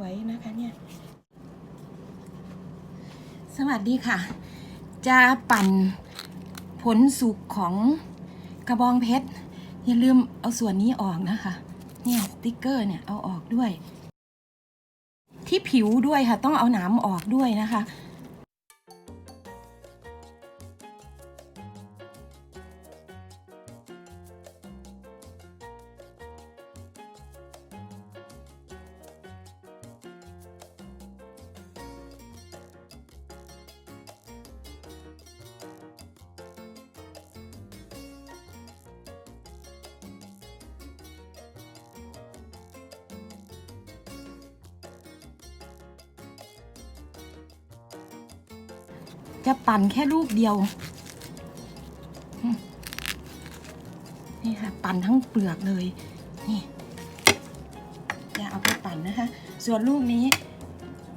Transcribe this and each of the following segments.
วยนะคะเนี่ย สวัสดีค่ะ จะปั่นผลสุกของกระบองเพชร อย่าลืมเอาส่วนนี้ออกนะคะ เนี่ยสติกเกอร์เนี่ยเอาออกด้วย ที่ผิวด้วยค่ะ ต้องเอาหนามออกด้วยนะคะ จะปั่นแค่ลูกเดียว นี่ค่ะ ปั่นทั้งเปลือกเลย นี่ จะเอาไปปั่นนะคะ ส่วนลูกนี้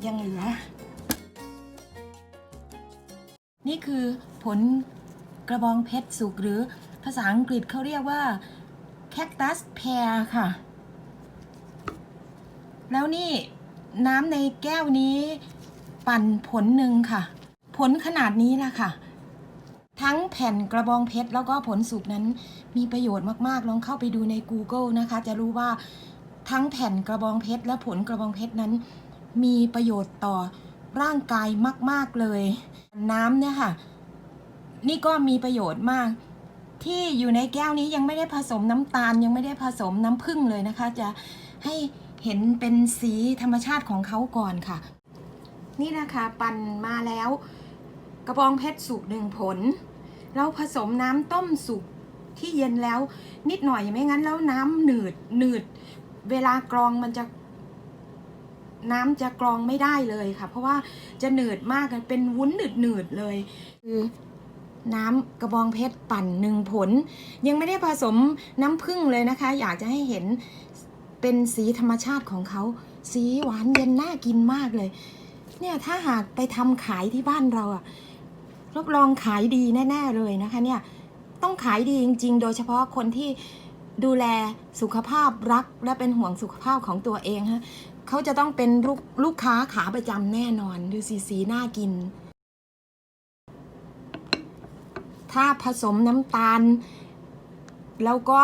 ยังเหลือ นี่คือผลกระบองเพชรสุกหรือภาษาอังกฤษเขาเรียกว่า cactus pear ค่ะ แล้วนี่น้ำในแก้วนี้ปั่นผลหนึ่งค่ะ ผลขนาดนี้แหละค่ะ ทั้งแผ่นกระบองเพชรแล้วก็ผลสุกนั้นมีประโยชน์มากๆ ลองเข้าไปดูใน Google นะคะ จะรู้ว่าทั้งแผ่นกระบองเพชรและผลกระบองเพชรนั้น มีประโยชน์ต่อร่างกายมาก ๆ เลย น้ำเนี่ยค่ะ นี่ก็มีประโยชน์มาก ที่อยู่ในแก้วนี้ยังไม่ได้ผสมน้ำตาลยังไม่ได้ผสมน้ำผึ้งเลยนะคะ จะให้เห็นเป็นสีธรรมชาติของเขาก่อนค่ะ นี่นะคะปั่นมาแล้ว กระบองเพชรสุกหนึ่งผลแล้วผสมน้ำต้มสุกที่เย็นแล้วนิดหน่อยไม่งั้นแล้วน้ำหนืดหนืด เวลากรองมันจะ น้ำจะกรองไม่ได้เลยค่ะ เพราะว่าจะหนืดมากเป็นวุ้นหนืดหนืดเลยคือน้ำกระบองเพชรปั่นหนึ่งผล ยังไม่ได้ผสมน้ำผึ้งเลยนะคะ อยากจะให้เห็นเป็นสีธรรมชาติของเขา สีหวานเย็นน่ากินมากเลย เนี่ยถ้าหากไปทำขายที่บ้านเราอะ รับรองขายดีแน่ๆเลยนะคะเนี่ยต้องขายดีจริง ๆ โดยเฉพาะคนที่ดูแลสุขภาพรักและเป็นห่วงสุขภาพของตัวเองฮะเขาจะต้องเป็นลูกลูกค้าขาประจำแน่นอนดูสีสีน่ากิน ถ้าผสมน้ำตาล แล้วก็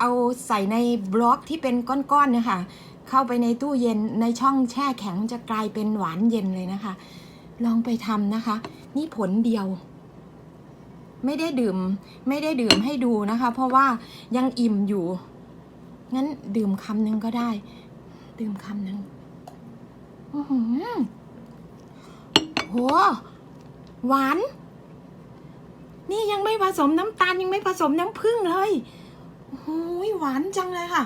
เอาใส่ในบล็อกที่เป็นก้อนๆเนี่ยค่ะ เข้าไปในตู้เย็นในช่องแช่แข็งจะกลายเป็นหวานเย็นเลยนะคะ ลองไปทำนะคะ นี่ผลเดียว ไม่ได้ดื่ม ไม่ได้ดื่มให้ดูนะคะ เพราะว่ายังอิ่มอยู่ งั้นดื่มคำหนึ่งก็ได้ ดื่มคำหนึ่งอื้อหือโหหวาน นี่ยังไม่ผสมน้ำตาลยังไม่ผสมน้ำผึ้งเลยโอ้โหหวานจังเลยค่ะ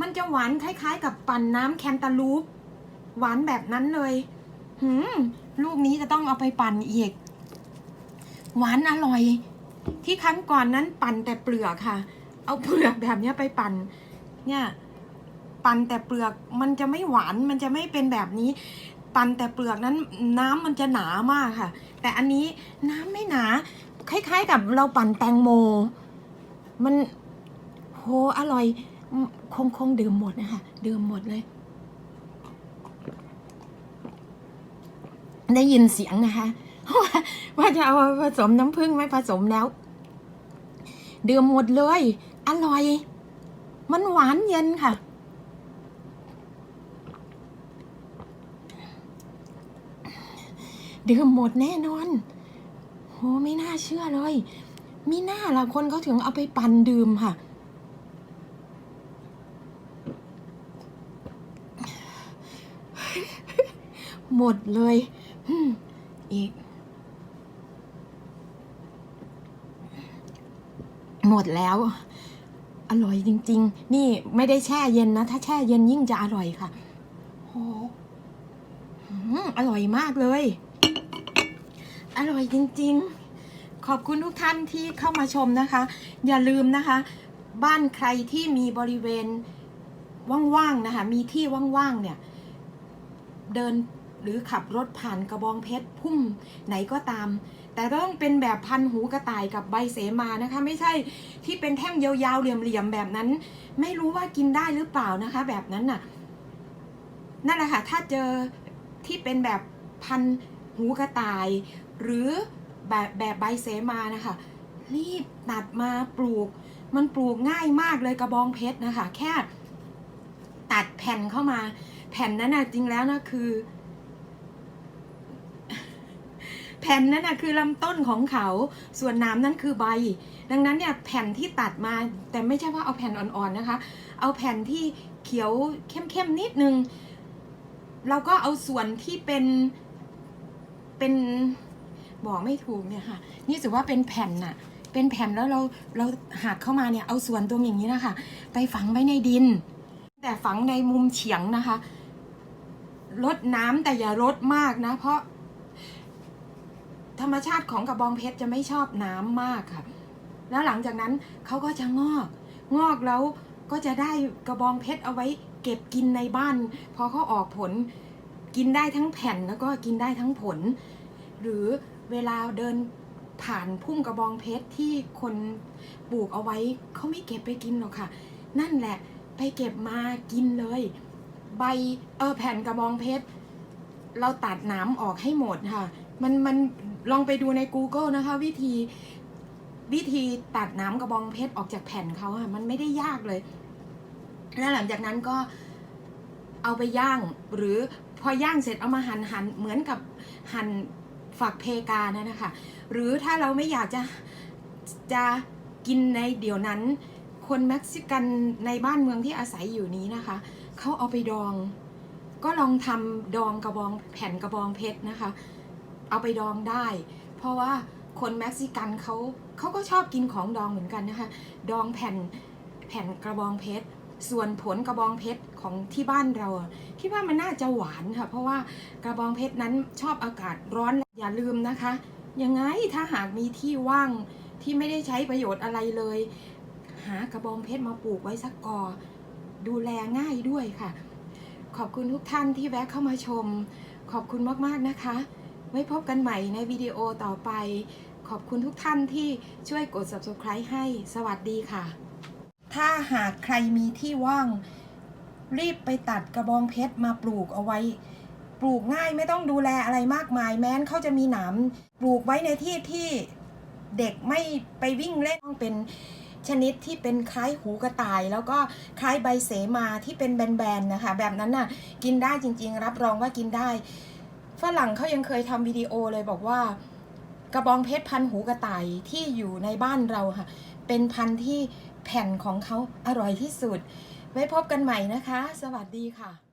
มันจะหวานคล้าย ๆ กับปั่นน้ำแคนตาลูป หวานแบบนั้นเลย หืมลูกนี้จะต้องเอาไปปั่นอีก หวานอร่อย ที่ครั้งก่อนนั้นปั่นแต่เปลือกค่ะ เอาเปลือกแบบนี้ไปปั่น เนี่ยปั่นแต่เปลือกมันจะไม่หวานมันจะไม่เป็นแบบนี้ ปั่นแต่เปลือกนั้นน้ำมันจะหนามากค่ะ แต่อันนี้น้ำไม่หนา คล้าย ๆ กับเราปั่นแตงโม มันโหอร่อย คงคงดื่มหมดนะคะดื่มหมดเลย ได้ยินเสียงนะคะว่าว่าจะเอาผสมน้ำผึ้งไม่ผสมแล้ว ดื่มหมดเลย อร่อย มันหวานเย็นค่ะ ดื่มหมดแน่นอนโหไม่น่าเชื่อเลยมีหน้าละคนเขาถึงเอาไปปั่นดื่มค่ะ หมดเลย อีก หมดแล้ว อร่อยจริง ๆ นี่ไม่ได้แช่เย็นนะ ถ้าแช่เย็นยิ่งจะอร่อยค่ะโอืมอร่อยมากเลย อร่อยจริง ๆ ขอบคุณทุกท่านที่เข้ามาชมนะคะ อย่าลืมนะคะ บ้านใครที่มีบริเวณว่างๆนะคะ มีที่ว่างๆเนี่ย เดิน หรือขับรถผ่านกระบองเพชรพุ่มไหนก็ตาม แต่ต้องเป็นแบบพันหูกระต่ายกับใบเสมานะคะ ไม่ใช่ที่เป็นแท่งยาวๆเหลี่ยมๆแบบนั้น ไม่รู้ว่ากินได้หรือเปล่านะคะ แบบนั้นน่ะนั่นแหละค่ะถ้าเจอที่เป็นแบบพันหูกระต่าย หรือแบบแบบใบเสมานะคะ รีบตัดมาปลูก มันปลูกง่ายมากเลยกระบองเพชรนะคะ แค่ตัดแผ่นเข้ามา แผ่นนั้นนะจริงแล้วนะคือ แผ่นนั้นนะคือลำต้นของเขา ส่วนน้ำนั้นคือใบ ดังนั้นเนี่ยแผ่นที่ตัดมาแต่ไม่ใช่ว่าเอาแผ่นอ่อนๆนะคะ เอาแผ่นที่เขียวเข้มๆนิดนึง เราก็เอาส่วนที่เป็นเป็นบอกไม่ถูกเนี่ยค่ะ นี่ถือว่าเป็นแผ่นน่ะ เป็นแผ่นแล้วเราเราหักเข้ามาเนี่ยเอาส่วนตรงอย่างนี้นะคะ ไปฝังไว้ในดิน แต่ฝังในมุมเฉียงนะคะลดน้ำแต่อย่าลดมากนะ เพราะ ธรรมชาติของกระบองเพชรจะไม่ชอบน้ำมากค่ะ แล้วหลังจากนั้นเขาก็จะงอก งอกแล้วก็จะได้กระบองเพชรเอาไว้ เก็บกินในบ้าน พอเขาออกผลกินได้ทั้งแผ่นแล้วก็กินได้ทั้งผล หรือเวลาเดินผ่านพุ่มกระบองเพชรที่คนปลูกเอาไว้เขาไม่เก็บไปกินหรอกค่ะ นั่นแหละไปเก็บมากินเลย ใบเออแผ่นกระบองเพชรเราตัดหนามออกให้หมดค่ะ มันมัน ลองไปดูใน Google นะคะ วิธีวิธีตัดน้ำกระบองเพชรออกจากแผ่นเขาค่ะมันไม่ได้ยากเลย แล้วหลังจากนั้นก็เอาไปย่างหรือพอย่างเสร็จเอามาหั่นหั่นเหมือนกับหั่นฝักเพกานะนะคะ หรือถ้าเราไม่อยากจะจะกินในเดี๋ยวนั้น คนเม็กซิกันในบ้านเมืองที่อาศัยอยู่นี้นะคะเขาเอาไปดอง ก็ลองทำดองกระบองแผ่นกระบองเพชรนะคะ เอาไปดองได้ เพราะว่าคนเม็กซิกันเขาเขาก็ชอบกินของดองเหมือนกันนะคะ ดองแผ่นแผ่นกระบองเพชร ส่วนผลกระบองเพชรของที่บ้านเรา คิดว่ามันน่าจะหวานค่ะ เพราะว่ากระบองเพชรนั้นชอบอากาศร้อน อย่าลืมนะคะ ยังไงถ้าหากมีที่ว่างที่ไม่ได้ใช้ประโยชน์อะไรเลย หากระบองเพชรมาปลูกไว้สักกอ ดูแลง่ายด้วยค่ะ ขอบคุณทุกท่านที่แวะเข้ามาชม ขอบคุณมากๆนะคะ ไว้พบกันใหม่ในวิดีโอต่อไป ขอบคุณทุกท่านที่ช่วยกด subscribe ให้ สวัสดีค่ะ ถ้าหากใครมีที่ว่าง รีบไปตัดกระบองเพชรมาปลูกเอาไว้ ปลูกง่ายไม่ต้องดูแลอะไรมากมาย แม้นเขาจะมีหนามปลูกไว้ในที่ที่เด็กไม่ไปวิ่งเล่นต้องเป็นชนิดที่เป็นคล้ายหูกระต่าย แล้วก็คล้ายใบเสมาที่เป็นแบนๆนะคะ แบบนั้นน่ะกินได้จริงๆ รับรองว่ากินได้ ฝรั่งเขายังเคยทำวิดีโอเลยบอกว่า กระบองเพชรพันหูกระต่ายที่อยู่ในบ้านเราค่ะ เป็นพันธุ์ที่แผ่นของเขาอร่อยที่สุด ไว้พบกันใหม่นะคะ สวัสดีค่ะ